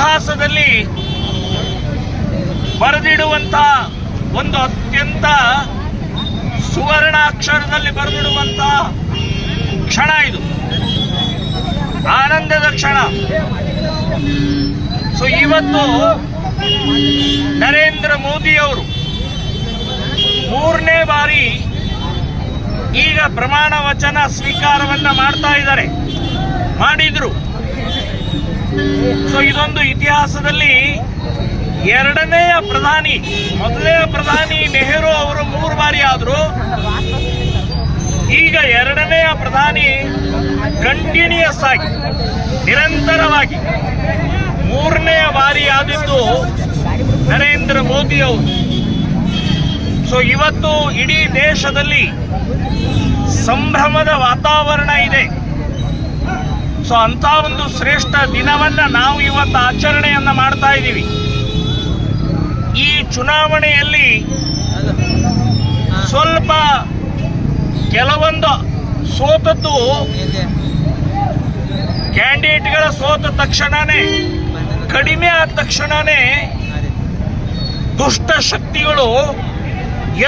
ಇತಿಹಾಸದಲ್ಲಿ ಬರೆದಿಡುವಂತ ಒಂದು ಅತ್ಯಂತ ಸುವರ್ಣಾಕ್ಷರದಲ್ಲಿ ಬರೆದಿಡುವಂತ ಕ್ಷಣ ಇದು. ಆನಂದದ ಕ್ಷಣ. ಸೊ ಇವತ್ತು ನರೇಂದ್ರ ಮೋದಿ ಅವರು ಮೂರನೇ ಬಾರಿ ಈಗ ಪ್ರಮಾಣ ವಚನ ಸ್ವೀಕಾರವನ್ನ ಮಾಡ್ತಾ ಇದ್ದಾರೆ. ಮಾಡಿದ್ರು. ಸೊ ಇದೊಂದು ಇತಿಹಾಸದಲ್ಲಿ ಎರಡನೆಯ ಪ್ರಧಾನಿ, ಮೊದಲನೆಯ ಪ್ರಧಾನಿ ನೆಹರು ಅವರು ಮೂರು ಬಾರಿ ಆದ್ರು. ಈಗ ಎರಡನೆಯ ಪ್ರಧಾನಿ ಕಂಟಿನ್ಯೂಸ್ ಆಗಿ, ನಿರಂತರವಾಗಿ ಮೂರನೆಯ ಬಾರಿ ಆದಿದ್ದು ನರೇಂದ್ರ ಮೋದಿ ಅವರು. ಸೊ ಇವತ್ತು ಇಡೀ ದೇಶದಲ್ಲಿ ಸಂಭ್ರಮದ ವಾತಾವರಣ ಇದೆ. ಸೊ ಅಂತ ಒಂದು ಶ್ರೇಷ್ಠ ದಿನವನ್ನ ನಾವು ಇವತ್ತು ಆಚರಣೆಯನ್ನ ಮಾಡ್ತಾ ಇದ್ದೀವಿ. ಈ ಚುನಾವಣೆಯಲ್ಲಿ ಸ್ವಲ್ಪ ಕೆಲವೊಂದು ಸೋತದ್ದು ಕ್ಯಾಂಡಿಡೇಟ್ಗಳ ಸೋತ ತಕ್ಷಣನೇ, ಕಡಿಮೆ ಆದ ತಕ್ಷಣನೇ ದುಷ್ಟ ಶಕ್ತಿಗಳು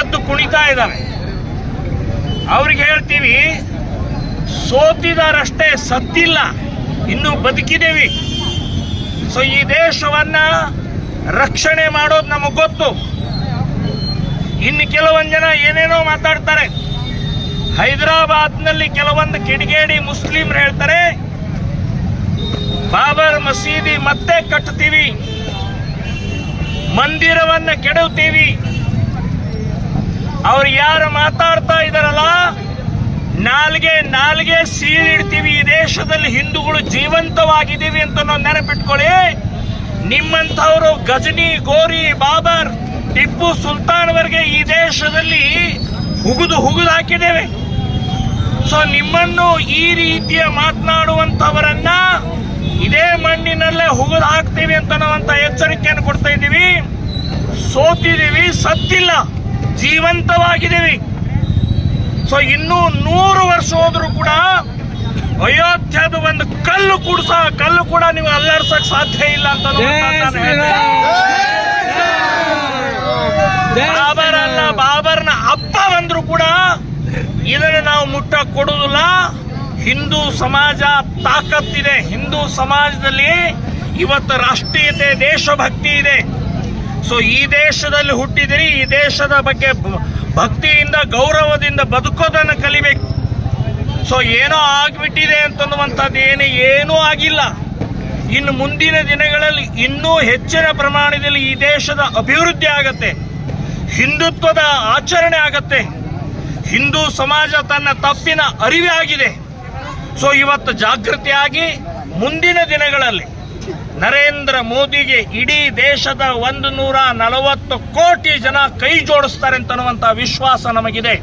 ಎದ್ದು ಕುಣಿತಾ ಇದ್ದಾವೆ. ಅವ್ರಿಗೆ ಹೇಳ್ತೀವಿ ಸೋತಿದಾರಷ್ಟೇ ಸತ್ತಿಲ್ಲ, ಇನ್ನು ಬದುಕಿದ್ದೀವಿ. ಸೊ ಈ ದೇಶವನ್ನ ರಕ್ಷಣೆ ಮಾಡೋದು ನಮಗೆ ಗೊತ್ತು. ಇನ್ನು ಕೆಲವೊಂದು ಜನ ಏನೇನೋ ಮಾತಾಡ್ತಾರೆ. ಹೈದರಾಬಾದ್ನಲ್ಲಿ ಕೆಲವೊಂದು ಕಿಡಿಗೇಡಿ ಮುಸ್ಲಿಮ್ರು ಹೇಳ್ತಾರೆ, ಬಾಬರ್ ಮಸೀದಿ ಮತ್ತೆ ಕಟ್ತೀವಿ. ಮಂದಿರವನ್ನು ಕೆಡವ್ತೀವಿ. ಅವ್ರು ಯಾರು ಮಾತಾಡ್ತಾ ಇದಾರಲ್ಲ ನಾಲ್ಗೆ ನಾಲ್ಗೆ ಸೀಳಿಡ್ತೀವಿ ಈ ದೇಶದಲ್ಲಿ ಹಿಂದೂಗಳು ಜೀವಂತವಾಗಿದ್ದೀವಿ ಅಂತ ನಾವು ನೆನಪಿಟ್ಕೊಳ್ಳಿ. ನಿಮ್ಮಂಥವರು ಗಜನಿ, ಗೋರಿ, ಬಾಬರ್, ಟಿಪ್ಪು ಸುಲ್ತಾನ್ವರೆಗೆ ಈ ದೇಶದಲ್ಲಿ ಹುಗುದು ಹುಗುದು ಹಾಕಿದ್ದೇವೆ. ಸೊ ನಿಮ್ಮನ್ನು ಈ ರೀತಿಯ ಮಾತನಾಡುವಂತವರನ್ನ ಇದೇ ಮಣ್ಣಿನಲ್ಲೇ ಹುಗುದು ಹಾಕ್ತೀವಿ ಅಂತ ನಾವಂತ ಎಚ್ಚರಿಕೆಯನ್ನು ಕೊಡ್ತಾ ಇದ್ದೀವಿ. ಸೋತಿದ್ದೀವಿ, ಸತ್ತಿಲ್ಲ, ಜೀವಂತವಾಗಿದ್ದೀವಿ. ಸೊ ಇನ್ನೂ ನೂರು ವರ್ಷ ಹೋದ್ರೂ ಕೂಡ ಅಯೋಧ್ಯದ ಒಂದು ಕಲ್ಲು ಕೂಡ್ಸ ಕಲ್ಲು ಕೂಡ ನೀವು ಅಲ್ಲಾಡ್ಸಕ್ ಸಾಧ್ಯ ಇಲ್ಲ ಅಂತ. ಬಾಬರ್ ಅಲ್ಲ ಬಾಬರ್ನ ಅಪ್ಪ ಬಂದ್ರು ಕೂಡ ಇದನ್ನು ನಾವು ಮುಟ್ಟ ಕೊಡುವುದಿಲ್ಲ. ಹಿಂದೂ ಸಮಾಜ ತಾಕತ್ತಿದೆ. ಹಿಂದೂ ಸಮಾಜದಲ್ಲಿ ಇವತ್ತು ರಾಷ್ಟ್ರೀಯತೆ ದೇಶಭಕ್ತಿ ಇದೆ. ಸೊ ಈ ದೇಶದಲ್ಲಿ ಹುಟ್ಟಿದಿರಿ ಈ ದೇಶದ ಬಗ್ಗೆ ಭಕ್ತಿಯಿಂದ, ಗೌರವದಿಂದ ಬದುಕೋದನ್ನು ಕಲಿಬೇಕು. ಸೊ ಏನೋ ಆಗಿಬಿಟ್ಟಿದೆ ಅಂತನ್ನುವಂಥದ್ದು ಏನು, ಏನೂ ಆಗಿಲ್ಲ. ಇನ್ನು ಮುಂದಿನ ದಿನಗಳಲ್ಲಿ ಇನ್ನೂ ಹೆಚ್ಚಿನ ಪ್ರಮಾಣದಲ್ಲಿ ಈ ದೇಶದ ಅಭಿವೃದ್ಧಿ ಆಗತ್ತೆ. ಹಿಂದುತ್ವದ ಆಚರಣೆ ಆಗತ್ತೆ. ಹಿಂದೂ ಸಮಾಜ ತನ್ನ ತಪ್ಪಿನ ಅರಿವೆ ಆಗಿದೆ ಸೊ ಇವತ್ತು ಜಾಗೃತಿಯಾಗಿ ಮುಂದಿನ ದಿನಗಳಲ್ಲಿ ನರೇಂದ್ರ ಮೋದಿಗೆ ಇಡೀ ದೇಶದ ಒಂದು ನೂರ ನಲವತ್ತು ಕೋಟಿ ಜನ ಕೈ ಜೋಡಿಸ್ತಾರೆ ಅಂತನ್ನುವಂಥ ವಿಶ್ವಾಸ ನಮಗಿದೆ.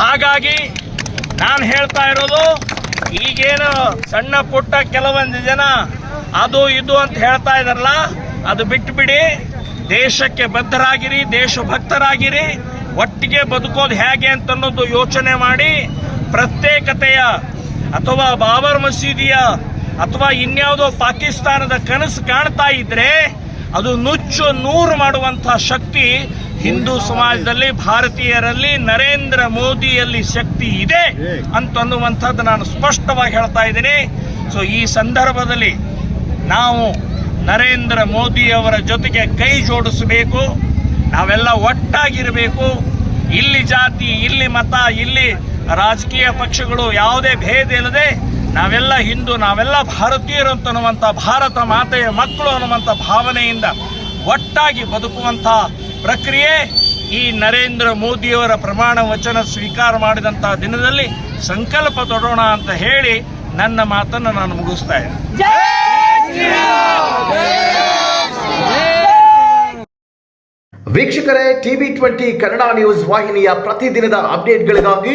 ಹಾಗಾಗಿ ನಾನು ಹೇಳ್ತಾ ಇರೋದು, ಈಗೇನು ಸಣ್ಣ ಪುಟ್ಟ ಕೆಲವೊಂದು ಜನ ಅದು ಇದು ಅಂತ ಹೇಳ್ತಾ ಇದಾರಲ್ಲ ಅದು ಬಿಟ್ಟುಬಿಡಿ ದೇಶಕ್ಕೆ ಬದ್ಧರಾಗಿರಿ, ದೇಶಭಕ್ತರಾಗಿರಿ, ಒಟ್ಟಿಗೆ ಬದುಕೋದು ಹೇಗೆ ಅಂತ ಅನ್ನೋದು ಯೋಚನೆ ಮಾಡಿ, ಪ್ರತ್ಯೇಕತೆಯ ಅಥವಾ ಬಾಬರ್ ಮಸೀದಿಯ ಅಥವಾ ಇನ್ಯಾವುದೋ ಪಾಕಿಸ್ತಾನದ ಕನಸು ಕಾಣ್ತಾ ಇದ್ರೆ ಅದು ನುಚ್ಚು ನೂರು ಮಾಡುವಂತಹ ಶಕ್ತಿ ಹಿಂದೂ ಸಮಾಜದಲ್ಲಿ, ಭಾರತೀಯರಲ್ಲಿ, ನರೇಂದ್ರ ಮೋದಿಯಲ್ಲಿ ಶಕ್ತಿ ಇದೆ ಅಂತನ್ನುವಂಥದ್ದು ನಾನು ಸ್ಪಷ್ಟವಾಗಿ ಹೇಳ್ತಾ ಇದ್ದೀನಿ. ಸೊ ಈ ಸಂದರ್ಭದಲ್ಲಿ ನಾವು ನರೇಂದ್ರ ಮೋದಿಯವರ ಜೊತೆಗೆ ಕೈ ಜೋಡಿಸಬೇಕು. ನಾವೆಲ್ಲ ಒಟ್ಟಾಗಿರಬೇಕು. ಇಲ್ಲಿ ಜಾತಿ, ಇಲ್ಲಿ ಮತ, ಇಲ್ಲಿ ರಾಜಕೀಯ ಪಕ್ಷಗಳು ಯಾವುದೇ ಭೇದ ಇಲ್ಲದೆ ನಾವೆಲ್ಲ ಹಿಂದೂ, ನಾವೆಲ್ಲ ಭಾರತೀಯರು ಅಂತನ್ನುವಂಥ ಭಾರತ ಮಾತೆಯ ಮಕ್ಕಳು ಅನ್ನುವಂಥ ಭಾವನೆಯಿಂದ ಒಟ್ಟಾಗಿ ಬದುಕುವಂಥ ಪ್ರಕ್ರಿಯೆ ಈ ನರೇಂದ್ರ ಮೋದಿಯವರ ಪ್ರಮಾಣ ವಚನ ಸ್ವೀಕಾರ ಮಾಡಿದಂಥ ದಿನದಲ್ಲಿ ಸಂಕಲ್ಪ ತೊಡೋಣ ಅಂತ ಹೇಳಿ ನನ್ನ ಮಾತನ್ನು ನಾನು ಮುಗಿಸ್ತಾ ಇದ್ದೀನಿ. ವೀಕ್ಷಕರೇ, ಟಿವಿ ಟ್ವೆಂಟಿ ಕನ್ನಡ ನ್ಯೂಸ್ ವಾಹಿನಿಯ ಪ್ರತಿದಿನದ ಅಪ್ಡೇಟ್ಗಳಿಗಾಗಿ